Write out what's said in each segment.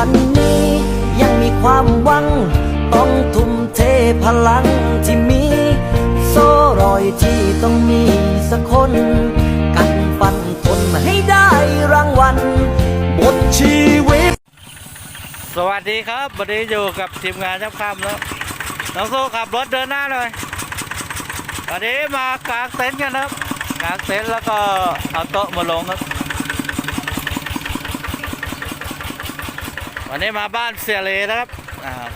วันนี้ยังมีความหวัง ต้องทุ่มเทพลังที่มี โซ่รอยที่ต้องมีสักคน กันฟันทนให้ได้รางวัลบทชีวิต สวัสดีครับ วันนี้อยู่กับทีมงานยับค่ำแล้วน้องโซ่ขับรถเดินหน้าหน่อยวันนี้มากางเต็นท์กันครับกางเต็นท์แล้วก็เอาโต๊ะมาลงครับ วันนี้มาบ้านเสียเลนะครับ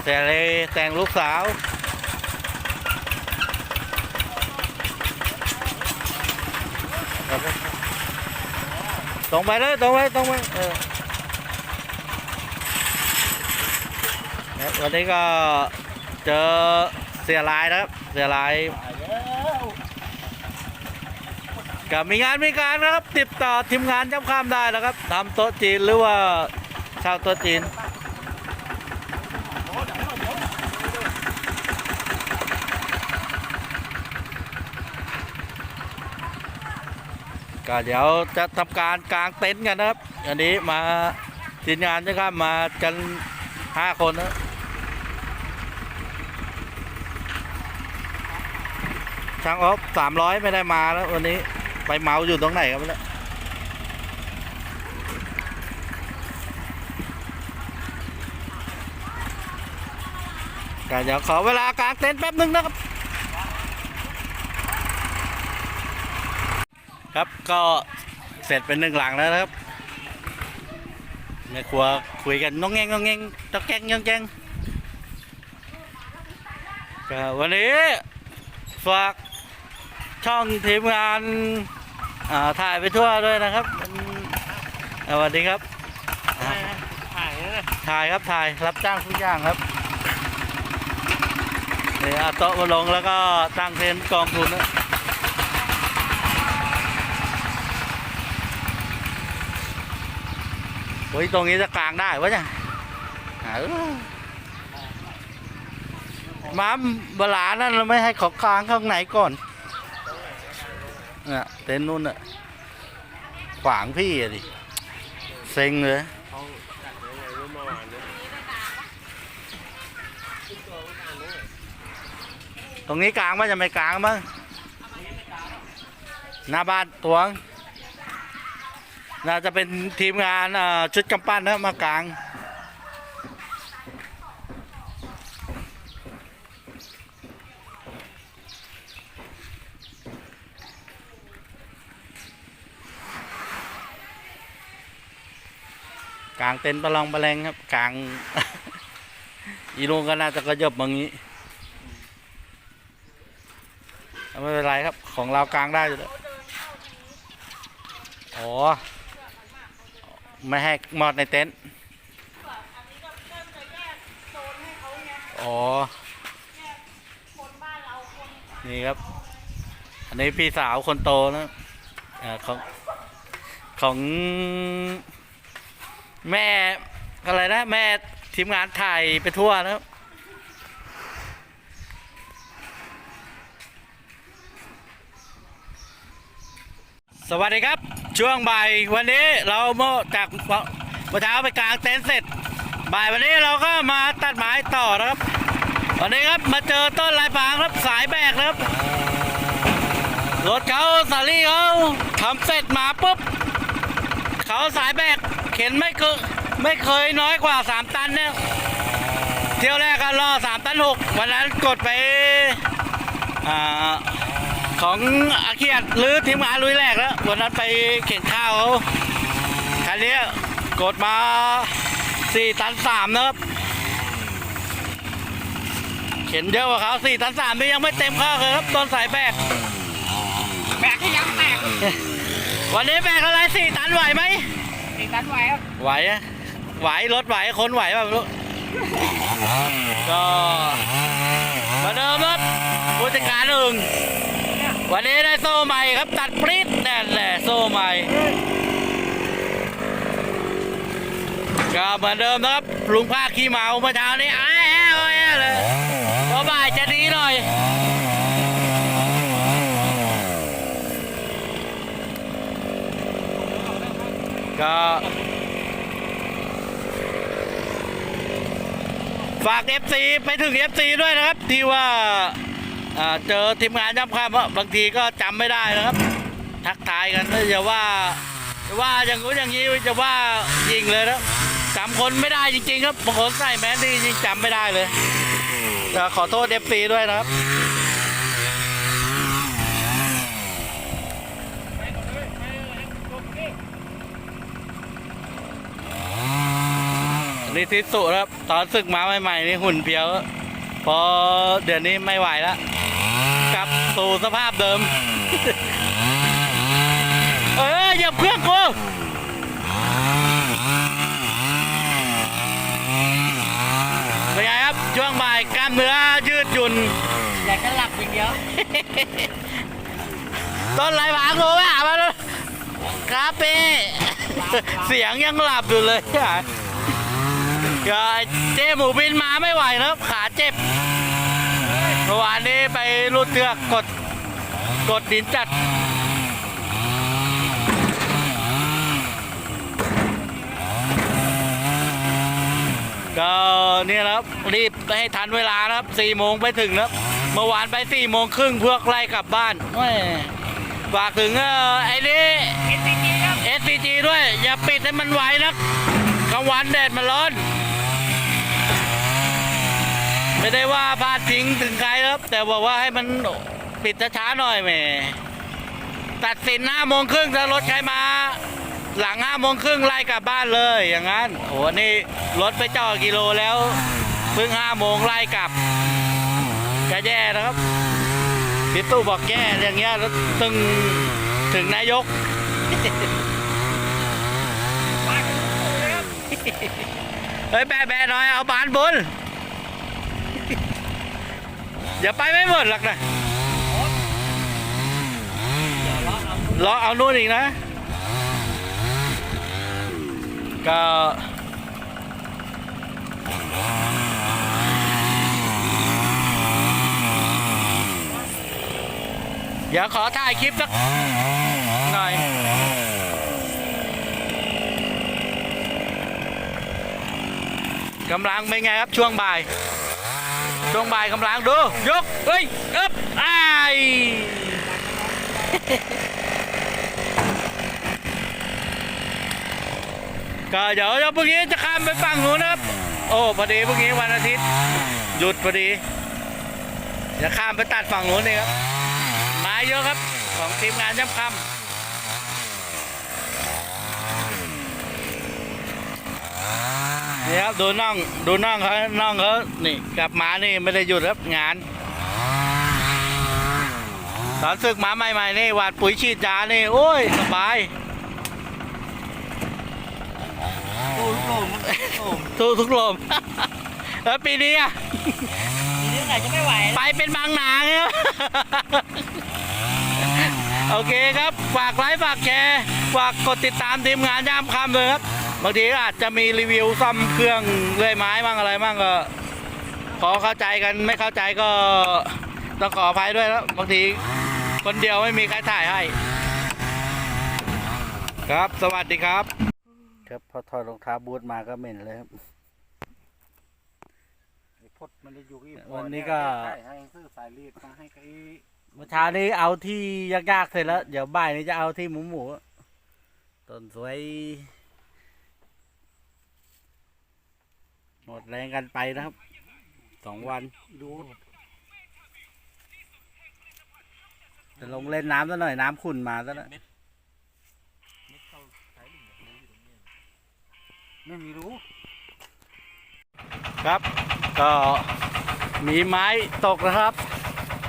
เสียเลแต่งลูกสาวตรงไปเลยตรงไปตรงไปเออวันนี้ก็เจอเสียลายนะครับ เสียลายกับมีงานมีการนะครับ ติดต่อทีมงานย้ำข้ามได้นะครับทำโต๊ะจีนหรือว่าช่าโต๊ะจีน ก็เดี๋ยวจะทำการกางเต็นท์กันนะครับ อันนี้มาทีมงานนะครับมากันห้าคนนะช่างออฟสามร้อยไม่ได้มาแล้ววันนี้ไปเมาอยู่ตรงไหนกันไม่รู้ก็เดี๋ยวขอเวลากางเต็นท์แป๊บนึงนะครับ ครับก็เสร็จเป็นหนึ่งหลังแล้วนะครับแม่ครัวคุยกันน้องแงงน้องแงงตะแกงยังแกงก็วันนี้ฝากช่องทีมงานาถ่ายไปทั่วด้วยนะครับสวัสดีครับ ถ่ายถ่ายครับถ่ายรับจ้างทุกอย่างครับนี่เอาโต๊ะมาลงแล้วก็ตั้งเต็นท์กองทุนนะ โอ้ยตรงนี้จะกลางได้วะเนี่ยม้ามเวลานั้นเราไม่ให้เขอกลางข้างไหนก่อนเนี่ยเต็นท์นู่นอะขวางพี่อะดิเซ็งเลยเขาจัดยังไงรู้เมื่อวานเนี่ยตรงนี้กลางมั้ยจะไม่กลางมั้งหน้าบ้านตวง น่าจะเป็นทีมงานชุดกำปั้นนะมากลาง กลางเต็นท์ประลองประแรงครับ กลาง อีลุงก็น่าจะกระยบอย่างนี้ไม่เป็นไรครับ ของเรากลางได้อยู่แล้วอ๋อ ไม่ให้มอดในเต็นท์อ๋อ นี่ครับ อันนี้พี่สาวคนโตนะเอ่อของของแม่อะไรนะแม่ทีมงานถ่ายไปทั่วนะครับสวัสดีครับ ช่วงบ่ายวันนี้เราเมื่อจากเมื่อเช้าไปกลางเต็นท์เสร็จ บ่ายวันนี้เราก็มาตัดไม้ต่อนะครับ วันนี้ครับมาเจอต้นลายพรางครับสายแบกครับรถเขาสาลี่เขาทำเสร็จมาปุ๊บเขาสายแบกเข็นไม่เคยไม่เคยน้อยกว่า3ตันเนี่ยเที่ยวแรกก็รอ3ตัน6วันนั้นกดไปอ่า ของอาเคียดหรือทีมงานลุยแรกแล้ววันนั้นไปเข็นข้าวเขาคันนี้กดมาสี่ตันสามนะครับ เข็นเยอะกว่าเขาสี่ตันสามนี่ยังไม่เต็มข้าวเลยครับต้นสายแบกแบกที่ยังแตกวันนี้แบกอะไรสี่ตันไหวไหมตีตันไหวครับไหวอะไหวรถไหวคนไหวแบบรู้ก็เหมาเดิมครับผู้จัดการหนึ่ง วันนี้ได้โซ่ใหม่ครับตัดปริ๊ดนั่นแหละโซ่ใหม่ก็เหมือนเดิมนะครับลุงภาคขี้เมาเมื่อเช้านี้อ้าแอ้วแอ้เลยพอบ่ายจะดีหน่อยก็ฝาก FC ไปถึง FC ด้วยนะครับ ที่ว่า เจอทีมงานย้ำค่ำว่าบางทีก็จำไม่ได้นะครับ ทักทายกันอย่าว่าอย่าว่าอย่างนู้นอย่างนี้จะว่ายิงเลยนะจำคนไม่ได้จริงๆครับบางคนใส่แมสนี่จริงจำไม่ได้เลยแต่ขอโทษ FC ด้วยนะครับนี่ทิสุครับ ตอนศึกมาใหม่ๆนี่หุ่นเพียว พอเดือนนี้ไม่ไหวแล้ว กลับสู่สภาพเดิม เอออย่าเพื่อนกูเป็นไงครับ ช่วงบ่ายกล้ามเนื้อยืดหยุ่นอยากจะหลับอย่างเดียวต้นไรหวางรู้ไหมหามาเลยครับพี่เสียงยังหลับอยู่เลยอะก็เจ๊หมูบินมาไม่ไหวนะครับขาเจ็บเมื่อวานนี้ไปรูดเทือกกดกดดินจัด ก็เนี่ยนะครับรีบให้ทันเวลานะครับสี่โมงไปถึงนะครับเมื่อวานไปสี่โมงครึ่งเพื่อไล่กลับบ้านแหม่ฝากถึงเออไอ้นี่ SCG ครับ SCG ด้วย อย่าปิดให้มันไวนักกลางวันแดดมันร้อน ไม่ได้ว่าพาดทิ้งถึงใครครับ แต่บอกว่าให้มันปิดช้าๆหน่อยแหม่ตัดสินห้าโมงครึ่งถ้ารถใครมา หลังห้าโมงครึ่งไล่กลับบ้านเลยอย่างนั้นโอ้โหนี่รถไปจอดกิโลแล้วเพิ่งห้าโมงไล่กลับก็แย่นะครับพี่ตู้บอกแย่อย่างเงี้ยแล้วตึงถึงนายกเฮ้ยแบะแบะหน่อยเอาบานบน อย่าไปไม่หมดหรอกนะรอเอานู่นอีกนะ ก็เดี๋ยวขอถ่ายคลิปสักหน่อยกำลังเป็นไงครับช่วงบ่าย ช่วงบ่ายกำลังดูยกเฮ้ยอึ๊บไอายก็เดี๋ยวเดี๋ยวพรุ่งนี้จะข้ามไปฝั่งนู้นนะครับ โอ้พอดีพรุ่งนี้วันอาทิตย์หยุดพอดีจะข้ามไปตัดฝั่งนู้นเลยครับมาเยอะครับ ของทีมงานย้ำคำ นี่ครับดูน่องดูน่องเขาน่องเขานี่กลับมานี่ไม่ได้หยุดครับงานตอนศึกมาใหม่ๆนี่หวาดปุ๋ยฉีดยานี่โอ้ยสบายโอ้โหโอ้ทุกทุกลมแล้วปีนี้อะทีนี้ไหนจะไม่ไหว ไปเป็นบางนาครับโอเคครับ ฝากไลค์ฝากแชร์ ฝากกดติดตามทีมงานย่ามคำเลยครับ บางทีก็อาจจะมีรีวิวซ่อมเครื่องเลื่อยไม้บ้างอะไรบ้างก็ ขอเข้าใจกันไม่เข้าใจก็ต้องขออภัยด้วยแล้วบางทีคนเดียวไม่มีใครถ่ายให้ ครับสวัสดีครับ ครับพอถอดรองเท้าบูทมาก็เหม็นเลยครับ พดมันจะอยู่ที่วันนี้ก็ให้ซื้อสายรีดมาให้ไอ้เมื่อเช้านี้เอาที่ยากๆเสร็จแล้ว เดี๋ยวบ่ายนี้จะเอาที่หมูหมูต้นสวย หมดแรงกันไปนะครับสองวันดูจะลงเล่นน้ำซะหน่อยน้ำขุ่นมาซะแล้วไม่มีรู้ ครับก็มีไม้ตกนะครับ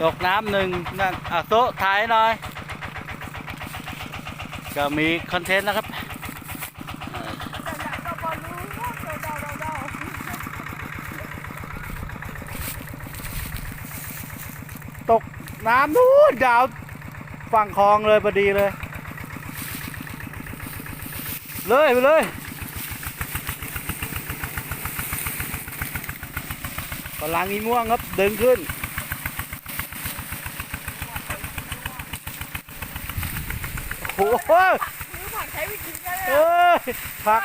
ตกน้ำหนึ่งนั่นอะโซะถ่ายหน่อย ก็มีคอนเทนต์นะครับ น้ำนู้นดาวฝั่งคลองเลยพอดีเลย เลยไปเลยกำลังอีม่วงครับดึงขึ้น โอ้โหซื้อผักใช้วิธีกันเลยเอ้ยผัก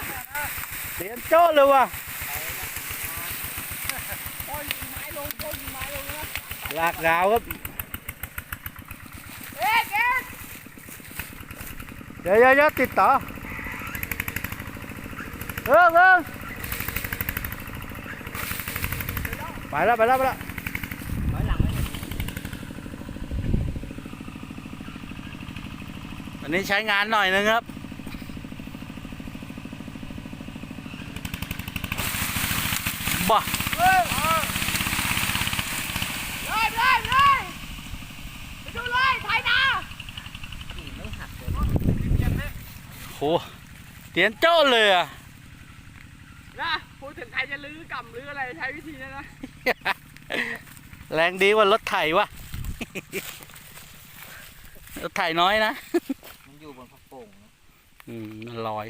เสียนโจ้เลยว่ะลงโคนไม้ลงนะลากยาวครับ เอ๊ะเอ๊ะ เดี๋ยวเดี๋ยวเดี๋ยวติดต่อเออเออไปแล้วไปแล้วไปแล้วอันนี้ใช้งานหน่อยนึงครับบ้า เลยเลยเลยไปดูเลยถ่ายนา โหเตียนโจ้เลยอะนะพูดถึงใครจะลื้อกำลื้ออะไรใช้วิธีนี้นะ แรงดีกว่ารถไถวะรถไถน้อยนะ มันอยู่บนพักโป่งนะอืมมันลอย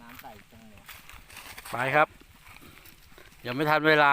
น้ำใสจังเลย ไปครับ ยังไม่ทันเวลา